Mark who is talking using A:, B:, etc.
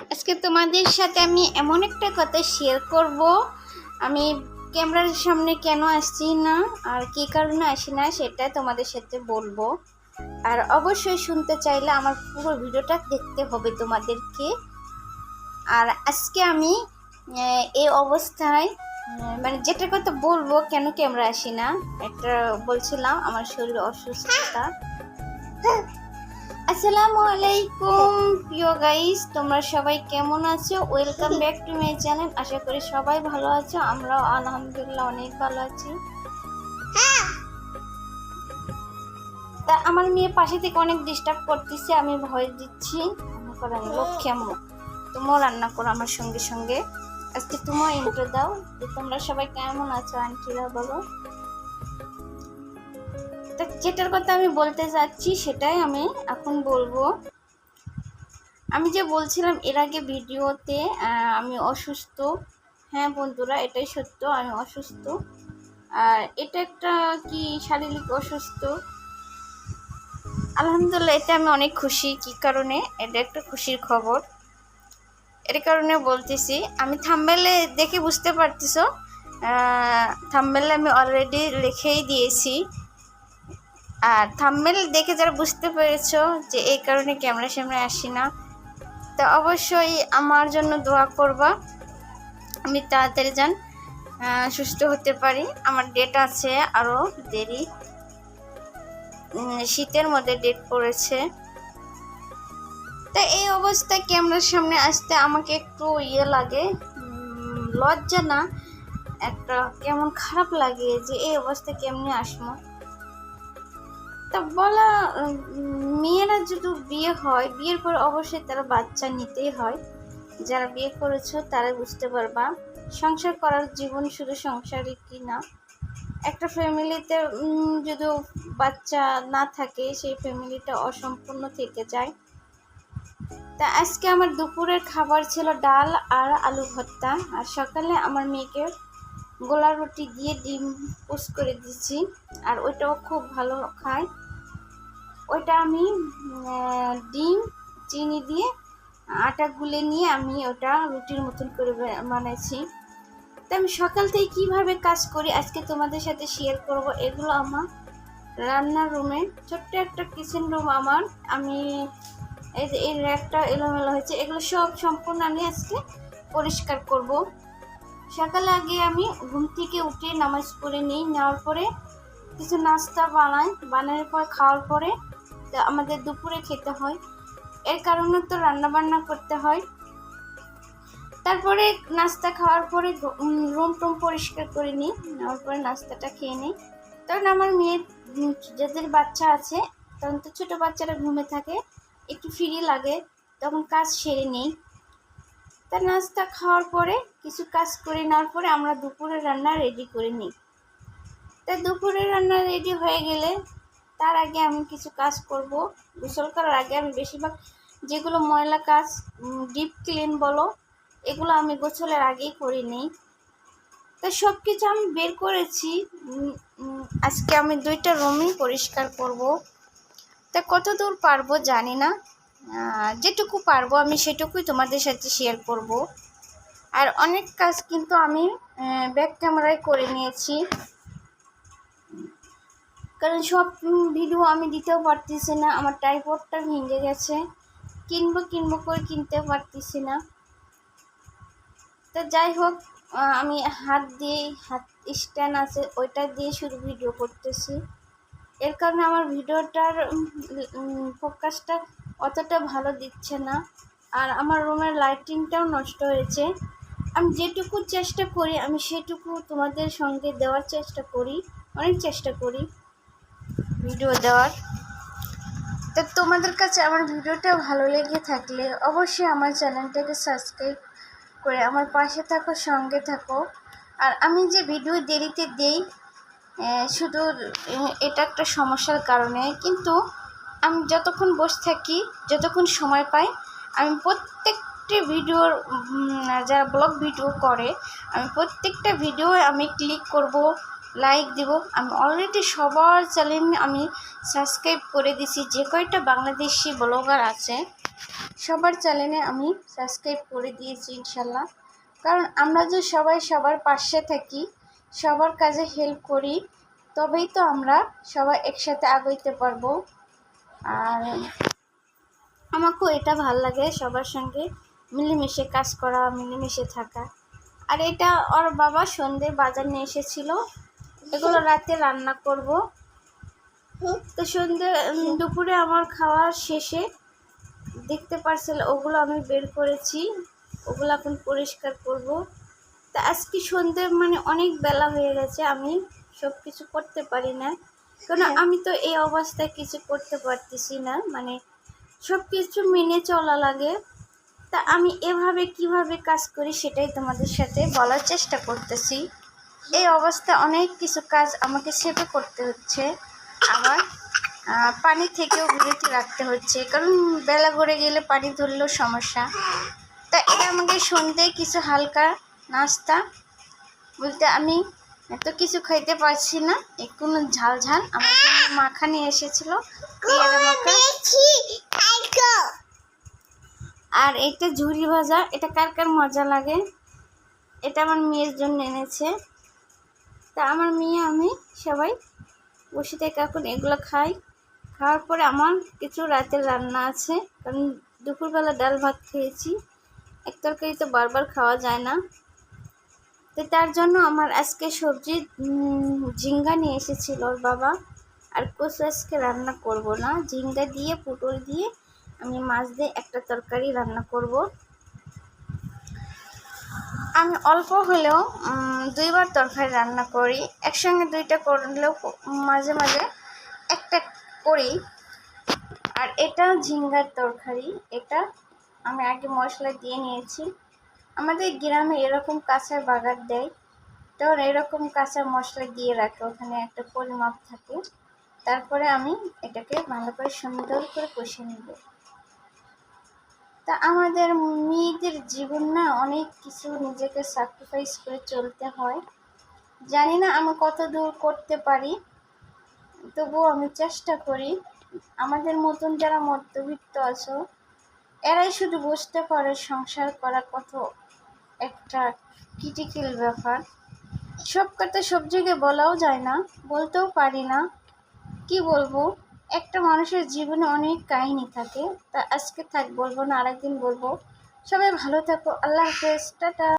A: আজকে তোমাদের সাথে আমি এমন একটা কথা শেয়ার করব। আমি ক্যামেরার সামনে কেন আসছি না, আর কী কারণে আসি না সেটা তোমাদের সাথে বলব। আর অবশ্যই শুনতে চাইলে আমার পুরো ভিডিওটা দেখতে হবে তোমাদেরকে। আর আজকে আমি এই অবস্থায় মানে যেটা কথা বলব কেন ক্যামেরা আসি না একটা বলছিলাম, আমার শরীর অসুস্থতা। আসসালামু আলাইকুম। প্রিয় গাইস তোমরা সবাই কেমন আছো? Welcome back to my channel আশা করি সবাই ভালো আছো, আমরাও আলহামদুলিল্লাহ অনেক ভালো আছি। তা আমার মেয়ে পাশে থেকে অনেক ডিস্টার্ব করতেছে, আমি ভয় দিচ্ছি। মনে আম্মু। তুমিও রান্না করো আমার সঙ্গে সঙ্গে। আজকে তুমিও ইন্টার দাও। যে তোমরা সবাই কেমন আছো, আন্টিরা বলো। তা যেটার কথা আমি বলতে চাচ্ছি, সেটাই আমি এখন বলব। আমি যে বলছিলাম এর আগে ভিডিওতে আমি অসুস্থ। হ্যাঁ বন্ধুরা, এটাই সত্য, আমি অসুস্থ। আর এটা একটা কি শারীরিক অসুস্থ? আলহামদুলিল্লাহ, এতে আমি অনেক খুশি। কি কারণে? এটা একটা খুশির খবর। এর কারণে বলতেছি, আমি থাম্বেলে দেখে বুঝতে পারতেছো থাম্বেলে আমি অলরেডি লিখেই দিয়েছি। আর থাম্বেল দেখে যারা বুঝতে পেরেছ যে এই কারণে ক্যামেরা সামনে আসি না তো অবশ্যই আমার জন্য দোয়া করবা। আমি তাড়াতাড়ি যান সুস্থ হতে পারি। আমার ডেট আছে আরও দেরি। শীতের মধ্যে ডেট পড়েছে। তা এই অবস্থায় ক্যামেরার সামনে আসতে আমাকে একটু ইয়ে লাগে। লজ্জা না, একটা কেমন খারাপ লাগে যে এই অবস্থায় কেমনে আসব। তা বলা যদি বিয়ে হয়, বিয়ের পর অবশ্যই তারা বাচ্চা নিতেই হয়। যারা বিয়ে করেছ তারা বুঝতে পারবা, সংসার করার জীবন শুধু সংসারই কি না? একটা ফ্যামিলিতে যদি বাচ্চা না থাকে, সেই ফ্যামিলিটা অসম্পূর্ণ থেকে যায়। তা আজকে আমার দুপুরের খাবার ছিল ডাল আর আলু ভর্তা, আর সকালে আমার মেয়েকে গোলা রুটি দিয়ে ডিম পোস্ট করে দিচ্ছি আর ওইটাও খুব ভালো খায়। ওইটা আমি ডিম, চিনি দিয়ে আটা গুলে নিয়ে আমি ওটা রুটির মতন করে বানাইছি। তা আমি সকাল থেকে কীভাবে কাজ করি আজকে তোমাদের সাথে শেয়ার করব। এগুলো আমার রান্নার রুমে ছোট্ট একটা কিচেন রুম আমার। আমি এই যে, এই র্যাকটা এলোমেলো হয়েছে। এগুলো সব সম্পূর্ণ আমি আজকে পরিষ্কার করব। সকালে আগে আমি ঘুম থেকে উঠে নামাজ পড়ে নিই, নেওয়ার পরে কিছু নাস্তা বানাই। বানানোর পর, খাওয়ার পরে আমাদের দুপুরে খেতে হয়। এর কারণে তো রান্না বান্না করতে হয়। তারপরে নাস্তা খাওয়ার পরে রুম টুম পরিষ্কার করে নিই, নেওয়ার পরে নাস্তাটা খেয়ে নিই। তখন আমার মেয়ের যাদের বাচ্চা আছে, তখন তো ছোটো বাচ্চারা ঘুমে থাকে, একটু ফ্রি লাগে, তখন কাজ সেরে নিই। তা নাস্তা খাওয়ার পরে কিছু কাজ করে নেওয়ার পরে আমরা দুপুরের রান্না রেডি করে নিই। তা দুপুরের রান্না রেডি হয়ে গেলে তার আগে আমি কিছু কাজ করব। গোসল করার আগে আমি বেশিরভাগ যেগুলো ময়লা কাজ ডিপ ক্লিন বলো, এগুলো আমি গোসলের আগেই করে নিই। তা সব কিছু আমি বের করেছি আজকে আমি দুইটা রুমই পরিষ্কার করব। তা কত দূর পারব জানি না। যেটুকু পারব আমি সেটুকুই তোমাদের সাথে শেয়ার করব। আর অনেক কাজ কিন্তু আমি ব্যাক ক্যামেরায় করে নিয়েছি। কারণ সব ভিডিও আমি দিতেও পারতেছি না, আমার টাইপডটা ভেঙে গেছে। কিনবো কিনবো করে কিনতে পারতেছি না। তো যাই হোক আমি হাত দিয়ে, হাত স্ট্যান্ড আছে, ওইটা দিয়ে শুধু ভিডিও করতেছি। এর কারণে আমার ভিডিওটার ফোকাসটা অতটা ভালো দিচ্ছে না। আর আমার রুমের লাইটিংটাও নষ্ট হয়েছে। আমি যেটুকু চেষ্টা করি, আমি সেটুকু তোমাদের সঙ্গে দেওয়ার চেষ্টা করি, অনেক চেষ্টা করি। ভিডিও দেওয়ার। তো তোমাদের কাছে আমার ভিডিওটা ভালো লেগে থাকলে অবশ্যই আমার চ্যানেলটাকে সাবস্ক্রাইব করে আমার পাশে থাকো, সঙ্গে থাকো। আর আমি যে ভিডিও দেরিতে দেই শুধু এটা একটা সমস্যার কারণে। কিন্তু আমি যতক্ষণ বসে থাকি, যতক্ষণ সময় পাই, আমি প্রত্যেকটি ভিডিওর যারা ব্লগ ভিডিও করে, আমি প্রত্যেকটা ভিডিও আমি ক্লিক করব লাইক দিব। আমি অলরেডি সবার চ্যানেল আমি সাবস্ক্রাইব করে দিছি যে কয়টা বাংলাদেশি ব্লগার আছে, সবার চ্যানেলে আমি সাবস্ক্রাইব করে দিয়েছি ইনশাল্লাহ। কারণ আমরা যে সবাই সবার পাশে থাকি, সবার কাজে হেল্প করি, তবেই তো আমরা সবাই একসাথে আগাইতে পারব। আর আমাকেও এটা ভালো লাগে সবার সঙ্গে মিলেমিশে কাজ করা, মিলেমিশে থাকা। আর এটা ওর বাবা সন্ধে বাজার নিয়ে এসেছিল। এগুলো রাতে রান্না করব। তো সন্ধে উম, দুপুরে আমার খাওয়া শেষে দেখতে পারছিল ওগুলো আমি বের করেছি। ওগুলো এখন পরিষ্কার করব। তা আজকে সন্ধে মানে অনেক বেলা হয়ে গেছে আমি সব কিছু করতে পারি না। কারণ আমি তো এই অবস্থায় কিছু করতে পারতেছি না মানে সব কিছু মেনে চলা লাগে। তা আমি এভাবে কীভাবে কাজ করি সেটাই তোমাদের সাথে বলার চেষ্টা করতেছি। এই অবস্থায় অনেক কিছু কাজ আমাকে সেভে করতে হচ্ছে। আবার পানি থেকেও বিরতি রাখতে হচ্ছে কারণ বেলা গড়ে গেলে পানি ধরলেও সমস্যা। তা এটা আমাকে সন্ধে কিছু হালকা নাস্তা বলতে আমি এত কিছু খাইতে পারছি না কোনো ঝাল ঝাল। আমার জন্য মাখা। নিয়ে এসেছিল আর এটা ঝুরি ভাজা এটা কার কার মজা লাগে? এটা আমার মেয়ের জন্য এনেছে। তা আমার মেয়ে, আমি সবাই বসে থেকে এখন এগুলো খাই। খাওয়ার পরে আমার কিছু রাতের রান্না আছে, কারণ দুপুরবেলা ডাল ভাত খেয়েছি। এক তরকারি তো বারবার খাওয়া যায় না। তো তার জন্য আমার আজকে সবজি ঝিঙ্গা নিয়ে এসেছিল ওর বাবা। আর কচু আজকে রান্না করব না। ঝিঙ্গা দিয়ে, পুটল দিয়ে আমি মাছ দিয়ে একটা তরকারি রান্না করব। আমি অল্প হলেও দুইবার তরকারি রান্না করি। একসঙ্গে দুইটা করলেও মাঝে মাঝে একটা করি। আর এটা ঝিঙ্গার তরকারি। এটা আমি আগে মশলা দিয়ে নিয়েছি। আমাদের গ্রামে এরকম কাঁচা বাগার দেয়। তখন এরকম কাঁচা মশলা দিয়ে রাখে। ওখানে একটা পরিমাপ থাকে। তারপরে আমি এটাকে ভালো করে সুন্দর করে কষে নেব। তা আমাদের মেয়েদের জীবন না অনেক কিছু নিজেকে স্যাক্রিফাইস করে চলতে হয়। জানি না আমি কত দূর করতে পারি, তবুও আমি চেষ্টা করি। আমাদের মতন যারা মধ্যবিত্ত আছো, এরাই শুধু বুঝতে পারে সংসার করা কত একটা ক্রিটিক্যাল ব্যাপার। সব কথা সব জায়গায় বলাও যায় না, বলতেও পারি না। কি বলব? একটা মানুষের জীবনে অনেক কাহিনী থাকে। তা আজকে থাক, বলব না, আরেকদিন বলব। সবাই ভালো থাকো, আল্লাহ হাফেজ, টাটা।